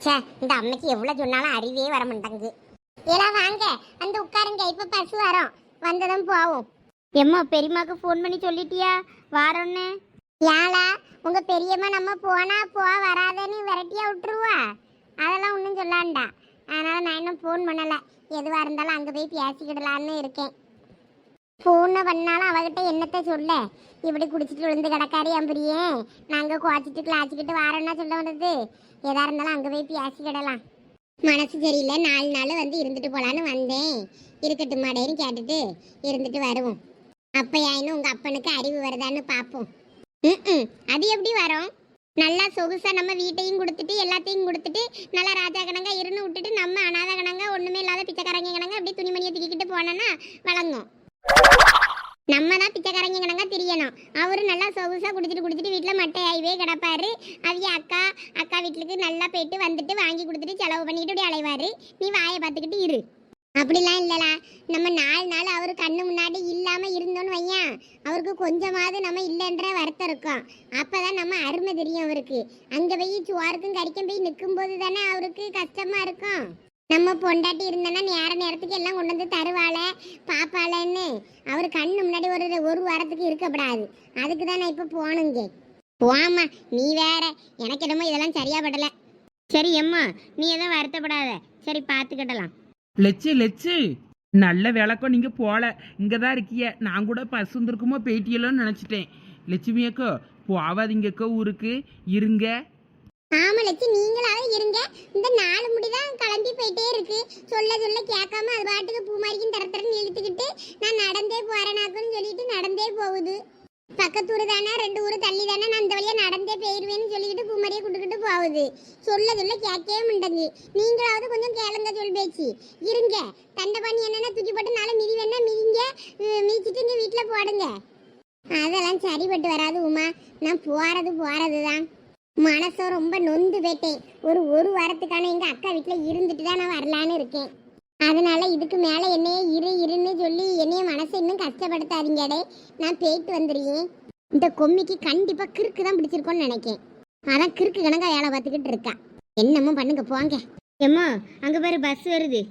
ச்சே இந்த அம்மைக்கு எவ்வளவு சொன்னாலும் அறிவே வர மாட்டேங்குது. எல்லாம் வாங்க. அந்த உட்காருங்க. இப்ப பஸ் வரோம். வந்ததும் போவோம். எம்மா பெரியம்மாக்கு ஃபோன் பண்ணி சொல்லிட்டியா? வாரோன்னு ஏலா உங்க பெரியம்மா நம்ம போனா போ வராதேன்னு விரட்டியா விட்டுருவா? அதெல்லாம் ஒன்றும் சொல்லாண்டா. அதனால நான் இன்னும் ஃபோன் பண்ணலை. எதுவாக இருந்தாலும் அங்கே போய் பேசிக்கிடலான்னு இருக்கேன். ஃபோனை பண்ணாலும் அவகிட்ட என்னத்தை சொல்ல? இப்படி குடிச்சிட்டு விழுந்து கிடக்காரு அம்பரியே நாங்கள் குவாச்சிட்டு கிளாச்சிக்கிட்டு வாரோன்னா சொல்ல வந்தது. எதா இருந்தாலும் அங்கே போய் பேசிக்கிடலாம் மனசு சரியில்லை. நாலு நாள் வந்து இருந்துட்டு போலான்னு வந்தேன். இருக்கட்டும் மாடேன்னு கேட்டுட்டு இருந்துட்டு வருவோம். அப்பயாயினும் உங்கள் அப்பனுக்கு அறிவு வருதான்னு பார்ப்போம் ம் அது எப்படி வரும்? நல்லா சொகுசா நம்ம வீட்டையும் கொடுத்துட்டு எல்லாத்தையும் கொடுத்துட்டு நல்லா ராஜா கணங்கா இருந்து விட்டுட்டு நம்ம அனாத கணங்கா ஒன்றுமே இல்லாத பிச்சைக்காரங்க கணங்க அப்படியே துணிமணியை தூக்கிக்கிட்டு போனோன்னா வழங்கும். நம்ம தான் பிச்சைக்காரங்க தெரியணும். அவரு நல்லா சொகுசா குடிச்சிட்டு குடிச்சிட்டு வீட்டில் மட்டை ஆய்வே கிடப்பாரு. அவிய அக்கா அக்கா வீட்டுக்கு நல்லா போயிட்டு வந்துட்டு வாங்கி கொடுத்துட்டு செலவு பண்ணிட்டு இப்படி அலைவாரு. நீ வாயை பார்த்துக்கிட்டு இரு. அப்படிலாம் இல்லலா நம்ம நாலு நாள் அவர் கண்ணு முன்னாடி இல்லாம இருந்தோன்னு வையன். அவருக்கு கொஞ்சமாவது நம்ம இல்லைன்ற வருத்தம் இருக்கும். அப்பதான் நம்ம அருமை தெரியும் அவருக்கு. அங்க போய் சுவாருக்கும் கறிக்கும் போய் நிற்கும்போது தானே அவருக்கு கஷ்டமா இருக்கும். நம்ம பொண்டாட்டி இருந்தேன்னா நேர நேரத்துக்கு எல்லாம் கொண்டு வந்து தருவாள பாப்பாளன்னு. அவர் கண்ணு முன்னாடி ஒரு ஒரு வாரத்துக்கு இருக்கப்படாது. அதுக்கு தான் நான் இப்போ போகணுங்க போமா நீ வேற. எனக்கு என்னமோ இதெல்லாம் சரியா படல. சரி அம்மா நீ எதுவும் வருத்தப்படாத. சரி பார்த்துக்கிடலாம் லெச்சு லெச்சு. நல்ல விளக்கம் நீங்க போல. இங்க தான் இருக்கிய. நான் கூட பசுந்திருக்குமோ வந்துருக்குமோ பேட்டியலோன்னு நினைச்சிட்டேன். லட்சுமி அக்கோ போவாதீங்கக்கோ ஊருக்கு. இருங்க. ஆமா லட்சி நீங்களாவது இருங்க. இந்த நாலு முடிதான் கிளம்பி போயிட்டே இருக்கு. சொல்ல சொல்ல கேட்காம அது பாட்டுக்கு பூமாரிக்கும் தர தரன்னு இழுத்துக்கிட்டு நான் நடந்தே போறேனாக்குன்னு சொல்லிட்டு நடந்தே போகுது. பக்கத்தூர் தானே ரெண்டு ஊர் தள்ளி தானே நான் இந்த வழியா நடந்தே போயிருவேன்னு சொல்லிக்கிட்டு பூமாரியை கொடுக்கிட்டு போகுது. சொல்ல சொல்ல கேட்கவே மாட்டேங்குது. நீங்களாவது கொஞ்சம் கேளுங்க சொல் பேச்சு. இருங்க. தண்டை பண்ணி என்னென்ன தூக்கி போட்டு நாளை மிதி வேணா மிதிங்க. மிதிச்சிட்டு இங்கே வீட்டில் போடுங்க. அதெல்லாம் சரிப்பட்டு வராது உமா. நான் போகிறது போகிறது தான் மனசோ ரொம்ப நொந்து போயிட்டேன் ஒரு ஒரு வாரத்துக்கான எங்க அக்கா வீட்டில் இருந்துட்டு தான் நான் வரலான்னு இருக்கேன். அதனால இதுக்கு மேல என்னைய இரு இருன்னு சொல்லி என்னைய மனசை இன்னும் கஷ்டப்படுத்தாதீங்கடே நான் போயிட்டு வந்துடுறேன் இந்த கொம்மிக்கு கண்டிப்பா கிறுக்கு தான் பிடிச்சிருக்கோன்னு நினைக்கேன். அதான் கிறுக்கு கணக்கா வேலை பார்த்துக்கிட்டு இருக்கா. என்னமோ பண்ணுங்க போங்க. எம்மா அங்க பாரு பஸ் வருது.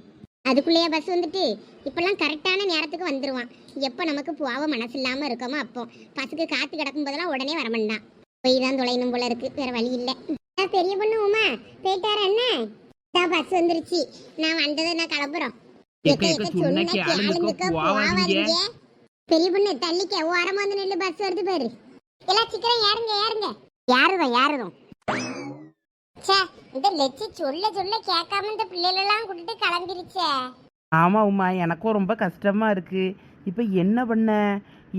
அதுக்குள்ளேயே பஸ் வந்துட்டு இப்பெல்லாம் கரெக்டான நேரத்துக்கு வந்துருவான். எப்போ நமக்கு போக மனசு இல்லாம இருக்கோமோ அப்போ. பஸ்ஸுக்கு காத்து கிடக்கும் போதெல்லாம் உடனே வரமாட்டான் போய் தான் தொலைணும் போல இருக்கு. வேற வழி இல்ல. பெரிய பொண்ணு உமா போயிட்டார என்ன? இதான் பஸ் வந்துருச்சு. நான் வந்ததை நான் கிளம்புறோம். பெரிய பொண்ணு தள்ளிக்க ஓரமா வந்து நெல்லு பஸ் வருது பாரு. எல்லாம் சீக்கிரம் ஏறுங்க ஏறுங்க. யாருதான் யாருதான் ச்சே இந்த லெச்சி சொல்ல சொல்ல கேட்காம இந்த பிள்ளைகளெல்லாம் கூட்டிட்டு கிளம்பிருச்சே. ஆமா உமா எனக்கும் ரொம்ப கஷ்டமா இருக்கு. இப்போ என்ன பண்ண?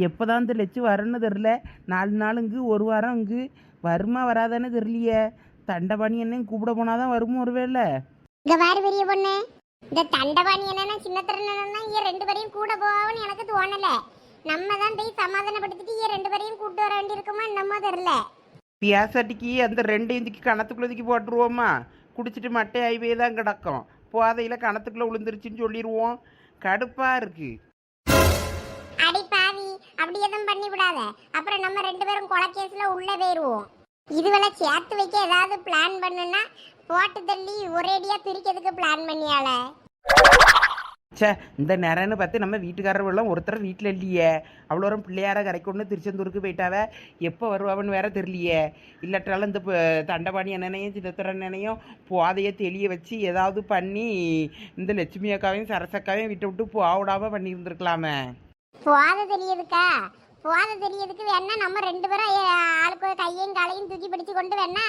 எப்போதான் இந்த லட்சு வரணும்னு தெரில நாலு நாள் இங்கு ஒரு வாரம் இங்கு வருமா வராதானே தெரியலையே. தண்டபாணி என்ன கூப்பிட போனாதான் வருமோ ஒருவேளை? இங்க பாரு பெரிய பொண்ணு. இந்த தண்டபாணி என்னன்னா சின்ன திறனா இங்க ரெண்டு பேரையும் கூட போவான்னு எனக்கு தோணல. நம்ம தான் போய் சமாதானப்படுத்திட்டு இங்க ரெண்டு பேரையும் கூட்டு வர வேண்டியிருக்குமா என்னமோ தெரியல. பியாசட்டிக்கு அந்த ரெண்டு இஞ்சிக்கு கணத்துக்குள்ள தூக்கி போட்டுருவோமா? குடிச்சிட்டு மட்டை ஆய்வே தான் கிடக்கும். போதையில் கணத்துக்குள்ள விழுந்துருச்சுன்னு சொல்லிடுவோம் கடுப்பா இருக்கு. அடி பாவி அப்படி எதுவும் பண்ணி விடாத அப்புறம் நம்ம ரெண்டு பேரும் கொலை கேஸ்ல உள்ள போயிருவோம். இதுவெல்லாம் சேர்த்து வைக்க ஏதாவது பிளான் பண்ணுனா போட்டு தள்ளி ஒரேடியா பிரிக்கிறதுக்கு பிளான் பண்ணியால ச்சே இந்த நேரம்னு பார்த்து நம்ம வீட்டுக்காரர்கள்லாம் ஒருத்தர் வீட்டில் இல்லையே. அவ்வளோ வரும் பிள்ளையார கரைக்கொண்டு திருச்செந்தூருக்கு போயிட்டாவ. எப்போ வருவாவன்னு வேற தெரியலையே. இல்லாட்டாலும் இந்த தண்டபாணி அண்ணனையும் சின்னத்தர அண்ணனையும் போதையை தெளிய வச்சு ஏதாவது பண்ணி இந்த லட்சுமி அக்காவையும் சரசக்காவையும் விட்டு விட்டு போவிடாம பண்ணியிருந்துருக்கலாமே. போத தெரியுதுக்கா. போத தெரியுதுக்கு வேணா நம்ம ரெண்டு பேரும் ஆளுக்கு கையையும் காலையும் தூக்கி பிடிச்சு கொண்டு வேணா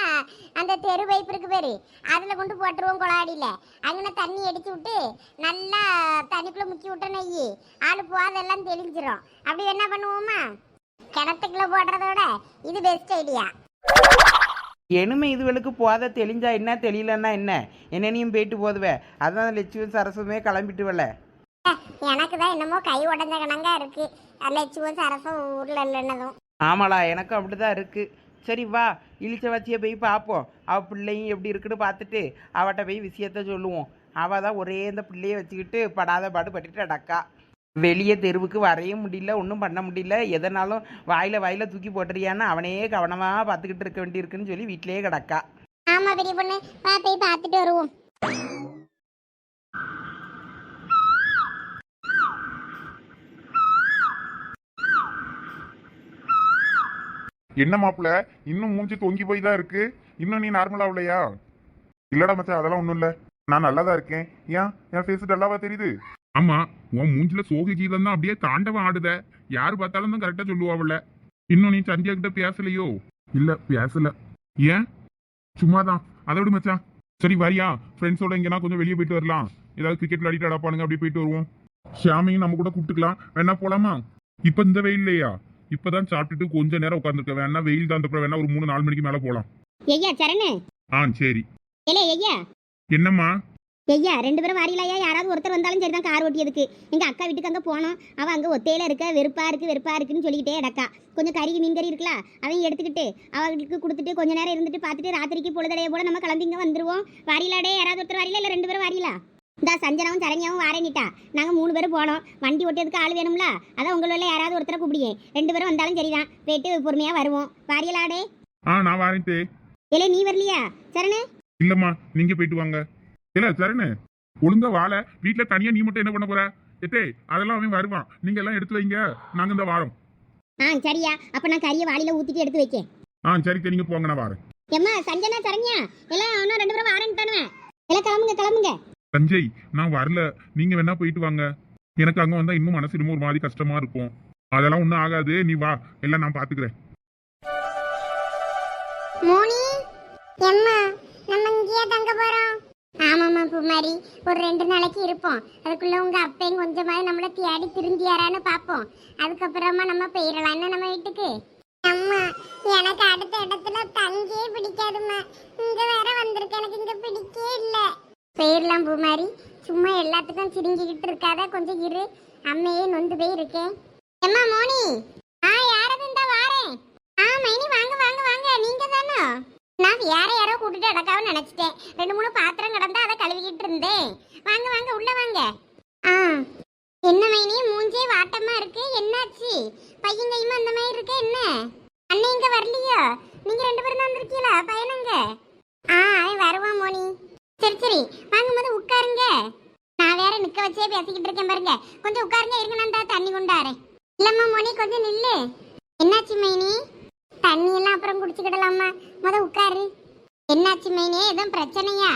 அந்த தெரு பைப் இருக்கு பேரு. அதுல கொண்டு போட்டுருவோம் குளாடியில அங்கே தண்ணி அடிச்சு விட்டு நல்லா தண்ணிக்குள்ள முக்கி விட்ட நெய் ஆளு போதெல்லாம் தெளிஞ்சிரும். அப்படி என்ன பண்ணுவோமா? கிணத்துக்குள்ள போடுறத விட இது பெஸ்ட் ஐடியா இனிமே இதுவளுக்கு போதை தெளிஞ்சா என்ன தெரியலன்னா என்ன? என்னனையும் போயிட்டு போதுவே. அதான் லட்சுமி சரசுமே கிளம்பிட்டு வரல. எனக்கு தான் என்னமோ கை உடஞ்ச கணங்கா இருக்கு. லட்சுமம் சரசம் ஊர்ல இல்லைன்னதும் ஆமாடா எனக்கும் அப்படிதான் இருக்கு. சரி வா. இழிச்ச வச்சிய போய் பார்ப்போம் அவ பிள்ளையும் எப்படி இருக்குன்னு பார்த்துட்டு அவட்ட போய் விஷயத்த சொல்லுவோம். அவ தான் ஒரே இந்த பிள்ளைய வச்சுக்கிட்டு படாத பாடு பட்டுட்டு அடக்கா வெளியே தெருவுக்கு வரையும் முடியல ஒன்றும் பண்ண முடியல. எதனாலும் வாயில வாயில தூக்கி போட்டுறியான்னு அவனையே கவனமாக பார்த்துக்கிட்டு இருக்க வேண்டியிருக்குன்னு சொல்லி வீட்டிலேயே கிடக்கா. ஆமா பெரிய பொண்ணு. போய் பார்த்துட்டு வருவோம். என்ன மாப்பிள? இன்னும் மூஞ்சி தொங்கி போய் தான் இருக்கு. இன்னும் நீ நார்மலா இல்லடா மச்சான் அதெல்லாம் ஒண்ணும் இல்ல. நான் நல்லா தான் இருக்கேன். ஏன்? என் ஃபேஸ் நல்லாவா தெரியுது? ஆமா உன் மூஞ்சில சோக கீதம் தான் அப்படியே தாண்டவம் ஆடுத. யாரு பார்த்தாலும் தான் கரெக்டா சொல்லுவாவில்ல இன்னும் நீ சந்தியா கிட்ட பேசலையோ? இல்ல பேசல. ஏன்? சும்மா தான் அதை விடு மச்சான். சரி வரியா? ஃப்ரெண்ட்ஸோட எங்கன்னா கொஞ்சம் வெளியே போயிட்டு வரலாம். ஏதாவது கிரிக்கெட் விளையாடிட்டு அடப்பானுங்க அப்படியே போயிட்டு வருவோம். ஷாமியும் நம்ம கூட கூப்பிட்டுக்கலாம். வேணா போலாமா? இப்ப இந்த வெயில் இல்லையா இப்பதான் சாப்பிட்டுட்டு கொஞ்ச நேரம் உட்காந்துருக்க வேணா வெயில் தான் அப்புறம் வேணா ஒரு மூணு நாலு மணிக்கு மேல போலாம். ஐயா சரணு. ஆ சரி. இல்ல ஐயா என்னம்மா? ஐயா ரெண்டு பேரும் வாரிலையா யாராவது ஒருத்தர் வந்தாலும் சரிதான் கார் ஓட்டியதுக்கு. எங்க அக்கா வீட்டுக்கு அங்க போனோம். அவ அங்க ஒத்தையில இருக்க வெறுப்பா இருக்கு வெறுப்பா இருக்குன்னு சொல்லிக்கிட்டே இடக்கா கொஞ்சம் கறி மீன் கறி இருக்குல்ல அதையும் எடுத்துக்கிட்டு அவங்களுக்கு கொடுத்துட்டு கொஞ்ச நேரம் இருந்துட்டு பார்த்துட்டு ராத்திரிக்கு பொழுதடைய போல நம்ம கிளம்பி இங்க வந்துருவோம். வாரிலாடே யாராவது ஒருத்தர் வாரில இல்ல ரெண்டு பேரும் வாரிலா இந்த சஞ்சனாவும் சரண்யாவும் வாரேனிட்டா நாங்க மூணு பேரும் போனோம். வண்டி ஓட்டியதுக்கு ஆள் வேணும்ல? அதான் உங்கள யாராவது ஒருத்தரை கூப்பிடியே. ரெண்டு பேரும் வந்தாலும் சரிதான். போயிட்டு பொறுமையா வருவோம். வாரியலாடே ஆ நான் வாரேன் தே. இல்ல நீ வரலையா? சரணு? இல்லம்மா நீங்க போயிட்டு வாங்க. இல்ல சரணு ஒழுங்கா வாழ. வீட்ல தனியா நீ மட்டும் என்ன பண்ண போற? எத்தே அதெல்லாம் அவன் வருவான். நீங்க எல்லாம் எடுத்து வைங்க. நாங்க இந்த வாரம். ஆ சரியா. அப்ப நான் கறியை வாளியில ஊத்திட்டு எடுத்து வைக்கேன். ஆ சரி நீங்க போங்க நான் வாரேன். எம்மா சஞ்சனா சரண்யா எல்லாம் இன்னும் ரெண்டு பேரும் வாரேன்ட்டானுவேன் எல்லாம் கிளம்புங்க கிளம்புங்க. சஞ்சய் நான் வரல. நீங்க வேணா போயிட்டு வாங்க. எனக்கு அங்க வந்தா இன்னும் மனசு இன்னும் ஒரு மாதிரி கஷ்டமா இருக்கும். அதெல்லாம் ஒன்றும் ஆகாது. நீ வா. எல்லாம் நான் பாத்துக்கிறேன். மோனி எம்மா நம்ம இங்கேயே தங்க போறோம். ஆமாம்மா பூமாரி. ஒரு ரெண்டு நாளைக்கு இருப்போம். அதுக்குள்ள உங்க அப்பையும் கொஞ்சமாவது நம்மள தேடி திருந்தியாரான்னு பார்ப்போம். அதுக்கப்புறமா நம்ம போயிடலாம். என்ன நம்ம வீட்டுக்கு? அம்மா எனக்கு அடுத்த இடத்துல தங்கியே பிடிக்காதுமா இங்க வேற வந்திருக்க. எனக்கு இங்க பிடிக்கவே இல்லை. போயிடலாம் பூமாரி. சும்மா எல்லாத்துக்கும் சிரிங்கிக்கிட்டு இருக்காத கொஞ்சம் இரு. அம்மையே நொந்து போய் இருக்கேன் எம்மா மோனி ஆ யாரது இந்த வாரேன்? ஆ மைனி வாங்க வாங்க வாங்க. நீங்க தானோ நான் யார யாரோ கூட்டிட்டு அடக்காவும் நினைச்சிட்டேன். ரெண்டு மூணு பாத்திரம் கிடந்தா அதை கழுவிக்கிட்டு இருந்தேன். வாங்க வாங்க உள்ள வாங்க. ஆ. என்ன மைனி மூஞ்சே வாட்டமா இருக்கு? என்னாச்சு? பையன் கையுமா அந்த மாதிரி இருக்கு என்ன? அண்ணன் இங்க வரலையோ? நீங்க ரெண்டு பேரும் தான் வந்திருக்கீங்களா? பையனுங்க ஆ அவன் வருவான் மோனி. சரி சரி. வாங்க முத உட்காருங்க. நான் வேற நிக்க வச்சே பேசிக்கிட்டு இருக்கேன் பாருங்க. கொஞ்சம் உட்காருங்க இருங்க நான் தண்ணி கொண்டாறேன் இல்லம்மா மோனி கொஞ்சம் நில்லு. என்னாச்சு மைனி? தண்ணி எல்லாம் அப்புறம் குடிச்சுக்கிடலாமா? முத உட்காரு. என்னாச்சு மைனி? எதுவும் பிரச்சனையா?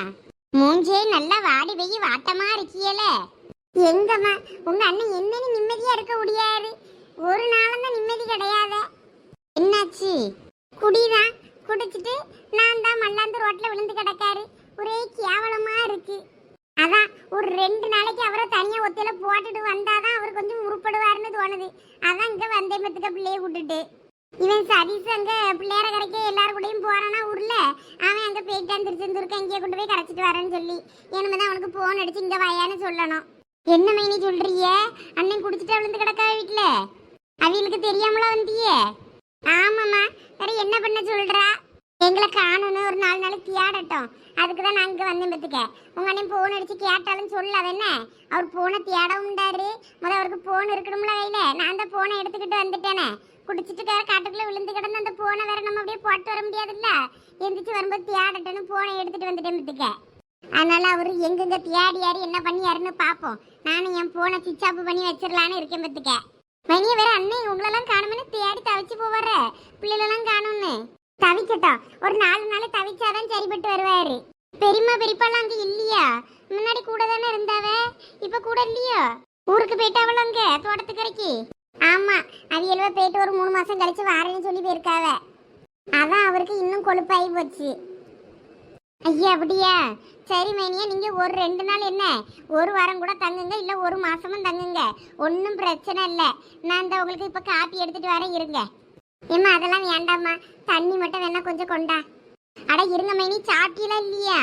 மூஞ்சே நல்லா வாடி வெயி வாட்டமா இருக்கியல. எங்கம்மா உங்க அண்ணன் என்னன்னு நிம்மதியா இருக்க முடியாது. ஒரு நாளும் தான் நிம்மதி கிடையாது என்னாச்சு குடிதான் குடிச்சிட்டு நான் தான் மல்லாந்து ரோட்ல விழுந்து கிடக்காரு ஒரே கேவலமா இருக்கு அதான் ஒரு ரெண்டு நாளைக்கு அவரை தனியா ஒத்தையில போட்டுட்டு வந்தாதான் அவர் கொஞ்சம் உருப்படுவாருன்னு தோணுது அதான் இங்க வந்தே மத்துக்க பிள்ளைய விட்டுட்டு இவன் சதீஷ் அங்க பிள்ளையார கரைக்க எல்லாரும் கூடயும் போறானா ஊர்ல அவன் அங்க போயிட்டான் இங்கே கொண்டு போய் கரைச்சிட்டு வரேன்னு சொல்லி. இனிமே தான் அவனுக்கு போன் அடிச்சு இங்கே வயான்னு சொல்லணும். என்ன மைனி சொல்றிய அண்ணன் குடிச்சிட்டு விழுந்து கிடக்கா வீட்டில் அவங்களுக்கு தெரியாமல வந்தியே? ஆமாம்மா. வேற என்ன பண்ண சொல்றா? எங்களை காணணும் ஒரு நாலு நாளைக்கு தேடட்டும் அதுக்கு தான் நான் இங்கே வந்தேன் பத்துக்க உங்க அண்ணன் ஃபோன் அடிச்சு கேட்டாலும் சொல்ல என்ன? அவர் போனை தேடவுண்டாரு முதல் அவருக்கு போன் இருக்கணும்ல கையில. நான் தான் போனை எடுத்துக்கிட்டு வந்துட்டேனே. குடிச்சிட்டு வேற காட்டுக்குள்ள விழுந்து கிடந்து அந்த போனை வேற நம்ம அப்படியே போட்டு வர முடியாதுல்ல? எந்திரிச்சு வரும்போது தியாடட்டன்னு போனை எடுத்துட்டு வந்துட்டேன் பத்துக்க அதனால அவர் எங்கெங்க தேடியாரு என்ன பண்ணியாருன்னு பார்ப்போம் நானும் என் போனை சுவிச் ஆஃப் பண்ணி வச்சிடலான்னு இருக்கேன் பத்துக்க மணியை வேற அண்ணன் காணும்னு தேடி தவிச்சு போவார பிள்ளைகளெல்லாம் காணும்னு தவிக்கட்டும் ஒரு நாலு நாள் தவிச்சாதான் சரிப்பட்டு வருவாரு பெரியம்மா பெரியப்பாலாம் அங்க இல்லையா முன்னாடி கூட தானே இருந்தாவ இப்ப கூட இல்லையோ ஊருக்கு போயிட்டாவளோ அங்க தோட்டத்துக்கரைக்கு ஆமா அவியல்வ போயிட்டு ஒரு மூணு மாசம் கழிச்சு வாரேன்னு சொல்லி போயிருக்காவ அதான் அவருக்கு இன்னும் கொழுப்பாகி போச்சு ஐயா அப்படியா சரி மைனியா நீங்க ஒரு ரெண்டு நாள் என்ன ஒரு வாரம் கூட தங்குங்க இல்ல ஒரு மாசமும் தங்குங்க. ஒன்றும் பிரச்சனை இல்லை. நான் இந்த உங்களுக்கு இப்ப காப்பி எடுத்துட்டு வரேன் இருங்க. ஏம்மா அதெல்லாம் வேண்டாம்மா. தண்ணி மட்டும் வேணா கொஞ்சம் கொண்டா. அட இருங்க மைனி சாப்பிட்டீலாம் இல்லையா?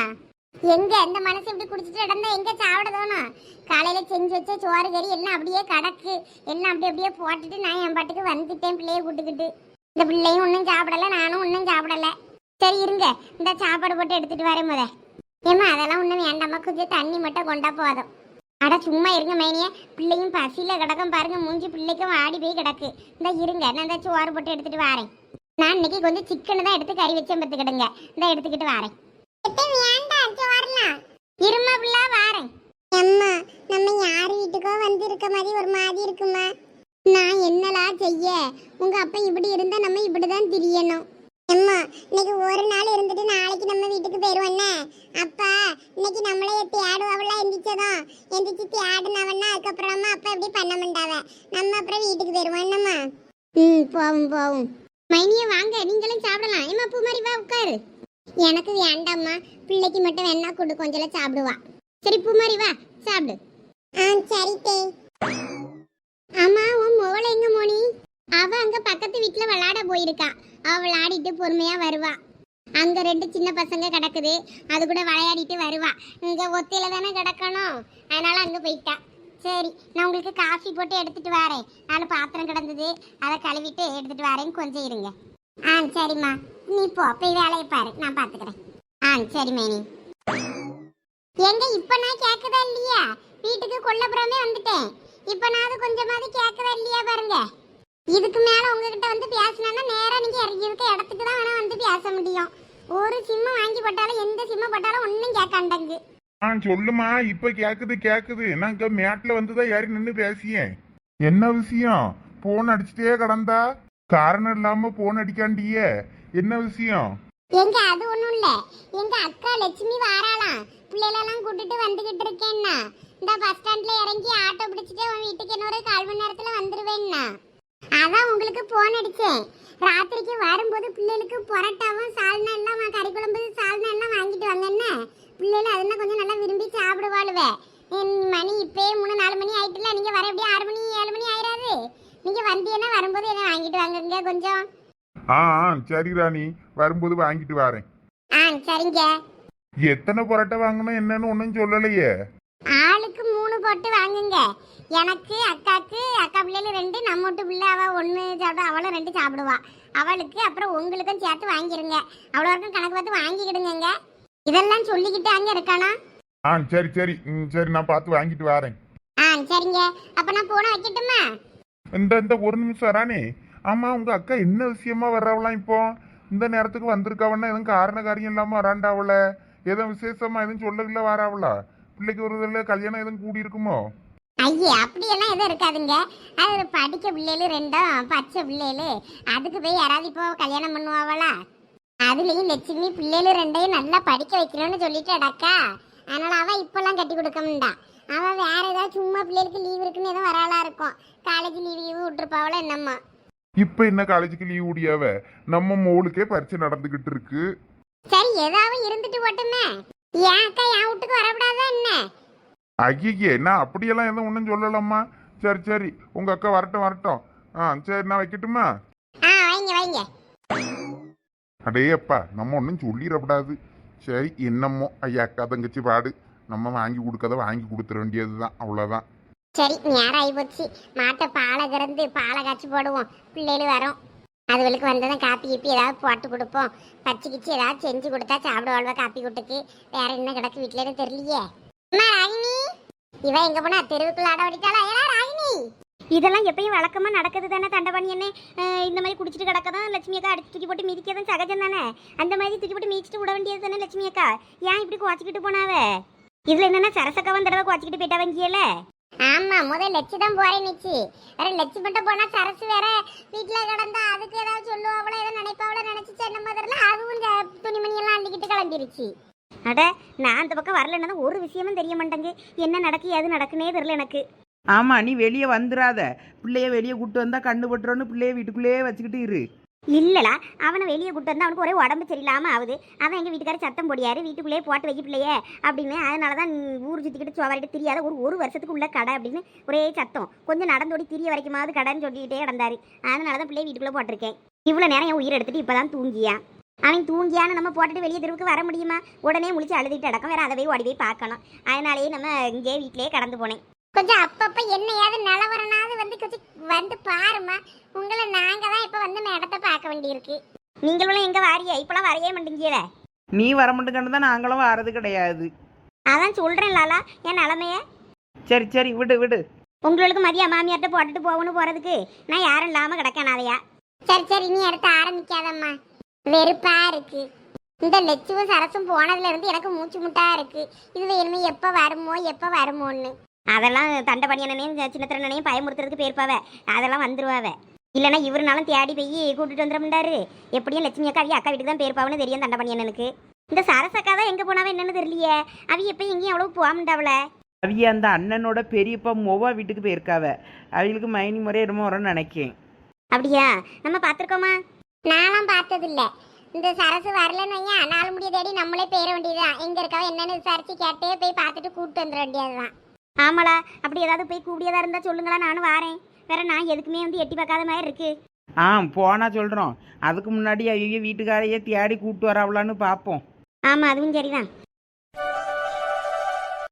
எங்க? இந்த மனசு இப்படி குடிச்சிட்டு இடந்தா எங்க சாப்பிட தோணும்? காலையில செஞ்சு வச்ச சோறு கறி எல்லாம் அப்படியே கிடக்கு. எல்லாம் அப்படி அப்படியே போட்டுட்டு நான் என் பாட்டுக்கு வந்துட்டேன் பிள்ளைய கூட்டுக்கிட்டு. இந்த பிள்ளையும் ஒன்றும் சாப்பிடல நானும் ஒன்றும் சாப்பிடல. சரி இருங்க. இந்த சாப்பாடு போட்டு எடுத்துட்டு வரேன் முத. ஏம்மா அதெல்லாம் ஒன்றும் வேண்டாம்மா. கொஞ்சம் தண்ணி மட்டும் கொண்டா போதும். அட சும்மா இருங்க மைனிய. பிள்ளையும் பசியில கிடக்கும் பாருங்க மூஞ்சி பிள்ளைக்கும் ஆடி போய் கிடக்கு. இந்த இருங்க நான் இந்த சோறு போட்டு எடுத்துட்டு வரேன். நான் இன்னைக்கு கொஞ்சம் சிக்கன் தான் எடுத்து கறி வச்சேன் பத்துக்கிடுங்க இந்த எடுத்துக்கிட்டு வரேன். இருமா பிள்ளை வாரேன். அம்மா நம்ம யார் வீட்டுக்கோ வந்து இருக்க மாதிரி ஒரு மாதிரி இருக்குமா? நான் என்னலா செய்ய? உங்க அப்பா இப்படி இருந்தா நம்ம இப்படிதான் திரியணும். அம்மா இன்னைக்கு ஒரு நாள் இருந்துட்டு நாளைக்கு நம்ம வீட்டுக்கு போயிருவோண்ணே அப்பா இன்னைக்கு நம்மளே தேடுவாவில எந்திரிச்சதும். எந்திரிச்சு தேடுனவன்னா அதுக்கப்புறமா அப்பா இப்படி பண்ண மாட்டாவ? நம்ம அப்புறம் வீட்டுக்கு போயிருவோம் என்னம்மா? ம் போவோம் போவோம். மைனிய வாங்க நீங்களும் சாப்பிடலாம். ஏமா பூமாரி வா உட்காரு. எனக்கு வேண்டாம்மா. பிள்ளைக்கு மட்டும் வேணா கொடு கொஞ்சம் சாப்பிடுவா. சரி பூமாரி வா சாப்பிடு. ஆ சரி தே. ஆமா உன் மோளை எங்க மோனி? அவ அங்க பக்கத்து வீட்ல விளையாட போயிருக்கா. அவ விளையாடிட்டு பொறுமையா வருவா. அங்க ரெண்டு சின்ன பசங்க கிடக்குது. அது கூட விளையாடிட்டு வருவா. இங்க ஒத்தையில தானே கிடக்கணும். அதனால அங்க போயிட்டா. சரி நான் உங்களுக்கு காஃபி போட்டு எடுத்துட்டு வரேன். நாலு பாத்திரம் கிடந்தது. அதை கழுவிட்டு எடுத்துட்டு வரேன். கொஞ்சம் இருங்க. ஆ சரிம்மா. நீ போ. போய் வேலையை பாரு. நான் பாத்துக்கிறேன். ஆ சரி மேனி. எங்க இப்ப நான் கேக்குதா இல்லையா? வீட்டுக்கு கொல்லப்புறமே வந்துட்டேன். இப்ப நான் அது கொஞ்சமாவது கேக்குதா இல்லையா பாருங்க. இதுக்கு மேல உங்ககிட்ட வந்து பேசினா நேரா நீங்க இறங்கி இருக்க இடத்துக்கு தான் வேணா வந்து பேச முடியும். ஒரு சிம்ம வாங்கி போட்டாலும் எந்த சிம்ம போட்டாலும் ஒன்னும் கேட்காண்டங்கு. ஆ சொல்லுமா. இப்ப கேக்குது கேக்குது. நான் இங்க மேட்ல வந்துதான் ஏறி நின்னு பேசியேன் என்ன விஷயம்? போன் அடிச்சுட்டே கடந்தா? காரணம் இல்லாம போன் அடிக்காண்டியே? என்ன விஷயம்? எங்க அது ஒண்ணும் இல்ல. எங்க அக்கா லட்சுமி வாராளாம். பிள்ளைகளெல்லாம் கூட்டிட்டு வந்துகிட்டு இருக்கேன்னா. இந்த பஸ் ஸ்டாண்ட்ல இறங்கி ஆட்டோ பிடிச்சிட்டு உன் வீட்டுக்கு இன்னொரு கால் மணி நேரத்துல வந்துருவேன்னா. அதான் உங்களுக்கு போன் அடிச்சேன். ராத்திரிக்கு வரும்போது பிள்ளைகளுக்கு பரோட்டாவும் சால்னா எல்லாம் கறி குழம்பு சால்னா எல்லாம் வாங்கிட்டு வாங்க என்ன? பிள்ளைகள் அதெல்லாம் கொஞ்சம் நல்லா விரும்பி சாப்பிடுவாளுவே. மணி இப்பயே மூணு நாலு மணி ஆயிட்டுல நீங்க வர எப்படியும் ஆறு மணி ஏழு மணி ஆயிராது. நீங்க வந்தீங்கன்னா வரும்போது என்ன வாங்கிட்டு வாங்குங்க கொஞ்சம். ஆ ஆ, சரி ராணி. வரும்போது வாங்கிட்டு வரேன். ஆ சரிங்க. எத்தனை பரோட்டா வாங்கணும் என்னன்னு ஒன்றும் சொல்லலையே. ஆளுக்கு மூணு போட்டு வாங்குங்க. எனக்கு அக்காக்கு அக்கா பிள்ளைல ரெண்டு நம்ம வீட்டு பிள்ளை அவ ஒன்று சாப்பிட அவளும் ரெண்டு சாப்பிடுவா. அவளுக்கு அப்புறம் உங்களுக்கும் சேர்த்து வாங்கிருங்க. அவ்வளோ வரைக்கும் கணக்கு பார்த்து வாங்கிக்கிடுங்க இதெல்லாம் சொல்லிக்கிட்டு அங்கே இருக்கானா? ஆ சரி சரி. ம், சரி நான் பார்த்து வாங்கிட்டு வரேன். ஆ சரிங்க. அப்போ நான் போன வைக்கட்டுமா? இந்த இந்த ஒரு நிமிஷம் ராணி ஆமா உங்க அக்கா என்ன விஷயமா வர்றவளாம் இப்போ? இந்த நேரத்துக்கு வந்திருக்காவன்னா எதுவும் காரண காரியம் இல்லாம வராண்டாவல எதுவும் விசேஷமா எதுவும் சொல்லல வராவளா? பிள்ளைக்கு ஒரு இதில் கல்யாணம் எதுவும் கூடி இருக்குமோ ஐயே அப்படியெல்லாம் எதுவும் இருக்காதுங்க. அது படிக்க பிள்ளைகள் ரெண்டும் பச்சை பிள்ளைகள் அதுக்கு போய் யாராவது இப்போ கல்யாணம் பண்ணுவாங்களா அதுலயும் லட்சுமி பிள்ளைகள் ரெண்டையும் நல்லா படிக்க வைக்கணும்னு சொல்லிட்டு அடக்கா அதனால அவ இப்பெல்லாம் கட்டி கொடுக்க மாட்டா அவ வேற ஏதாவது சும்மா பிள்ளைகளுக்கு லீவ் இருக்குன்னு எதுவும் வராளா இருக்கும். காலேஜ் லீவ் லீவ் விட்டுருப்பாவளோ என்னம்மா இப்ப என்ன காலேஜுக்கு லீவ் முடியாவ நம்ம மோளுக்கே பரீட்சை நடந்துகிட்டு இருக்கு. சரி ஏதாவது இருந்துட்டு போட்டுமே. ஏன் அக்கா என் வீட்டுக்கு வரக்கூடாதா என்ன? ஐயே நான் அப்படியெல்லாம் எதுவும் ஒன்றும் சொல்லலாமா சரி சரி உங்க அக்கா வரட்டும் வரட்டும். ஆ சரி நான் வைக்கட்டுமா? ஆ வைங்க வைங்க. அடே அப்பா நம்ம ஒன்றும் சொல்லிடக்கூடாது சரி என்னமோ ஐயா அக்கா தங்கச்சி பாடு. நம்ம வாங்கி கொடுக்கறத வாங்கி கொடுத்துட வேண்டியது தான் அவ்வளோதான் சரி நேரம் ஆகி போச்சு. மாட்டை பாலை கறந்து பாலை காய்ச்சி போடுவோம். பிள்ளைகள் வரும். அதுகளுக்கு வந்ததும் காப்பி கீப்பி ஏதாவது போட்டு கொடுப்போம். பச்சை கிச்சி ஏதாவது செஞ்சு கொடுத்தா சாப்பிடுவாள்வா காப்பி கூட்டுக்கு? வேற என்ன கிடக்கு வீட்டுல தெரியலையே. அம்மா இவ எங்க போனா? தெருவுக்குள்ள ஆட ஓடிட்டாளா ஏடா ராகினி? இதெல்லாம் எப்பயும் வழக்கமா நடக்குது தானே தண்டபாணி என்ன இந்த மாதிரி குடிச்சிட்டு கிடக்கதான் லட்சுமி அக்கா அடிச்சு தூக்கி போட்டு மிதிக்கதான் சகஜம் தானே? அந்த மாதிரி தூக்கி போட்டு மிதிச்சிட்டு விட வேண்டியது தானே லட்சுமி அக்கா? ஏன் இப்படி குவாச்சிக்கிட்டு போனாவ இதுல என்னன்னா சரசக்கா வந்து தடவை குவாச்சிக்கிட்டு போயிட்டா வங்கியல ஆமா முதல் லட்சு தான் போறேன் நிச்சு. வேற லட்சு மட்டும் போனா சரசு வேற வீட்டுல கிடந்தா அதுக்கு ஏதாவது சொல்லுவாவளோ ஏதோ நினைப்பாவளோ நினைச்சு என்ன மாதிரில அதுவும் துணிமணி எல்லாம் அள்ளிக்கிட்டு கிளம்பிருச்சு. அட நான் அந்த பக்கம் வரலன்னா ஒரு விஷயமும் தெரிய மாட்டேங்கு என்ன நடக்கு எது நடக்குனே தெரியல எனக்கு. ஆமா நீ வெளியே வந்துடாத பிள்ளைய வெளியே கூட்டு வந்தா கண்ணு பட்டுறோன்னு பிள்ளைய வீட்டுக்குள்ளேயே வச்சுக்கிட்டு இரு. இல்லடா அவனை வெளியே கூட்டு வந்தா அவனுக்கு ஒரே உடம்பு சரியில்லாம ஆகுது. அவன் எங்க வீட்டுக்காரர் சத்தம் போடியாரு வீட்டுக்குள்ளேயே போட்டு வைக்க பிள்ளையே அப்படின்னு. அதனால தான் ஊர் சுத்திக்கிட்டு சோவாரிட்டு தெரியாத ஒரு ஒரு வருஷத்துக்கு உள்ள கடை அப்படின்னு ஒரே சத்தம். கொஞ்சம் நடந்தோடி திரிய வரைக்குமாவது கடைன்னு சொல்லிக்கிட்டே கிடந்தாரு. அதனால தான் பிள்ளைய வீட்டுக்குள்ளே போட்டிருக்கேன். இவ்வளோ நேரம் என் உயிர் எடுத்துட்டு இப்பதான் தூங்கியா? அவன் தூங்கியான்னு நம்ம போட்டுட்டு வெளியே தெருவுக்கு வர முடியுமா? உடனே முழிச்சு அழுதுட்டு அடக்கம் வேற அதை போய் ஓடி போய் பார்க்கணும். அதனாலேயே நம்ம இங்கே வீட்டிலேயே கடந்து போனேன். கொஞ்சம் அப்பப்ப என்னையாவது நிலவரனாவது வந்து கொஞ்சம் வந்து பாருமா உங்களை நாங்க தான் இப்ப வந்து மேடத்தை பார்க்க வேண்டியிருக்கு. நீங்களும் எங்க வாரியா? இப்பெல்லாம் வரையே மாட்டேங்கியல நீ வர மாட்டேங்கன்னு தான் நாங்களும் வர்றது கிடையாது. அதான் சொல்றேன் லாலா. என் நிலமைய? சரி சரி விடு விடு. உங்களுக்கு மதிய மாமியார்ட்ட போட்டுட்டு போகணும் போறதுக்கு. நான் யாரும் இல்லாம கிடக்கேன் அதையா? சரி சரி நீ அடுத்து ஆரம்பிக்காதம்மா. வெறுப்பா இருக்கு. இந்த லட்சுவும் சரசும் போனதுல இருந்து எனக்கு மூச்சு முட்டா இருக்கு. இதுல இனிமே எப்ப வருமோ எப்ப வருமோன்னு. அதெல்லாம் தண்டை பண்ணியனையும் சின்ன திறனையும் பயமுறுத்துறதுக்கு போயிருப்பாவ. அதெல்லாம் வந்துருவாவ. இல்லைன்னா இவருனாலும் தேடி போய் கூட்டிட்டு வந்துட முடியாரு எப்படியும் லட்சுமி அக்கா அவிய அக்கா வீட்டுக்கு தான் போயிருப்பாவன்னு தெரியும் தண்டை பண்ணியனுக்கு இந்த சரசக்கா தான் எங்க போனாவ என்னன்னு தெரியலையே. அவ எப்ப எங்கேயும் அவ்வளவு போக முடியாவல அவிய அந்த அண்ணனோட பெரியப்பா மொவா வீட்டுக்கு போயிருக்காவ. அவங்களுக்கு மைனி முறை இடமோ வரும்னு நினைக்கேன். அப்படியா? நம்ம பார்த்துருக்கோமா? நான்லாம் பார்த்தது இல்ல இந்த சரசு வரலன்னு வையன் நாலு முடிய தேடி நம்மளே பேர வேண்டியதுதான். எங்க இருக்காவ என்னன்னு விசாரிச்சு கேட்டே போய் பார்த்துட்டு கூப்பிட்டு வந்துட வேண்டியதுதான். ஆமாளா அப்படி ஏதாவது போய் கூடியதா இருந்தா சொல்லுங்களா நானும் வாரேன். வேற நான் எதுக்குமே வந்து எட்டி பார்க்காத மாதிரி இருக்கு. ஆ போனா சொல்கிறோம் அதுக்கு முன்னாடி அவங்க வீட்டுக்காரையே தேடி கூப்பிட்டு வரவளான்னு பார்ப்போம். ஆமா அதுவும் சரிதான்.